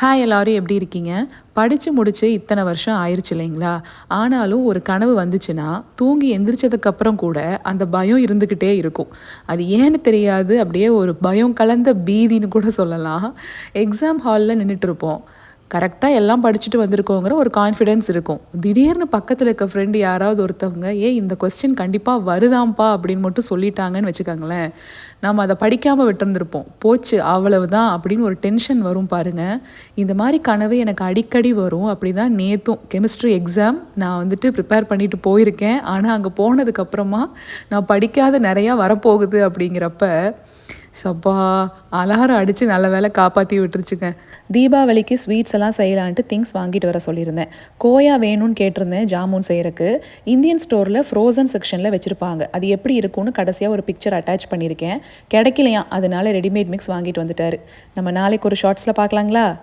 Hi எல்லாரும் எப்படி இருக்கீங்க? படித்து முடிச்சு இத்தனை வருஷம் ஆயிடுச்சு இல்லைங்களா? ஆனாலும் ஒரு கனவு வந்துச்சுன்னா தூங்கி எந்திரிச்சதுக்கப்புறம் கூட அந்த பயம் இருந்துக்கிட்டே இருக்கும். அது ஏன்னு தெரியாது அப்படியே ஒரு பயம் கலந்த பீதின்னு கூட சொல்லலாம். எக்ஸாம் ஹாலில் நின்றுட்டு இருப்போம். கரெக்டாக எல்லாம் படிச்சுட்டு வந்திருக்கோங்கிற ஒரு கான்ஃபிடென்ஸ் இருக்கும். திடீர்னு பக்கத்தில் இருக்க ஃப்ரெண்டு யாராவது ஒருத்தவங்க ஏ இந்த கொஸ்டின் கண்டிப்பாக வருதாம்ப்பா அப்படின்னு மட்டும் சொல்லிட்டாங்கன்னு வச்சுக்கோங்களேன். நம்ம அதை படிக்காமல் விட்டுருந்துருப்போம். போச்சு அவ்வளவு தான் அப்படின்னு ஒரு டென்ஷன் வரும் பாருங்கள் இந்த மாதிரி கனவு எனக்கு அடிக்கடி வரும். அப்படி தான் நேற்றும் கெமிஸ்ட்ரி எக்ஸாம் நான் வந்துட்டு ப்ரிப்பேர் பண்ணிட்டு போயிருக்கேன். ஆனால் அங்கே போனதுக்கப்புறமா நான் படிக்காத நிறையா வரப்போகுது அப்படிங்கிறப்ப சப்பா அலாரம் அடித்து நல்ல வேலை காப்பாற்றி விட்டுருச்சுங்க. தீபாவளிக்கு ஸ்வீட்ஸ் எல்லாம் செய்யலான்ட்டு திங்ஸ் வாங்கிட்டு வர சொல்லியிருந்தேன். கோயா வேணும்னு கேட்டிருந்தேன் ஜாமுன் செய்கிறக்கு இந்தியன் ஸ்டோரில் ஃப்ரோசன் செக்ஷனில் வச்சுருப்பாங்க. அது எப்படி இருக்கும்னு கடைசியாக ஒரு பிக்சர் அட்டாச் பண்ணியிருக்கேன். கிடைக்கலையா அதனால ரெடிமேட் மிக்ஸ் வாங்கிட்டு வந்துட்டார். நம்ம நாளைக்கு ஒரு ஷார்ட்ஸில் பார்க்கலாங்களா?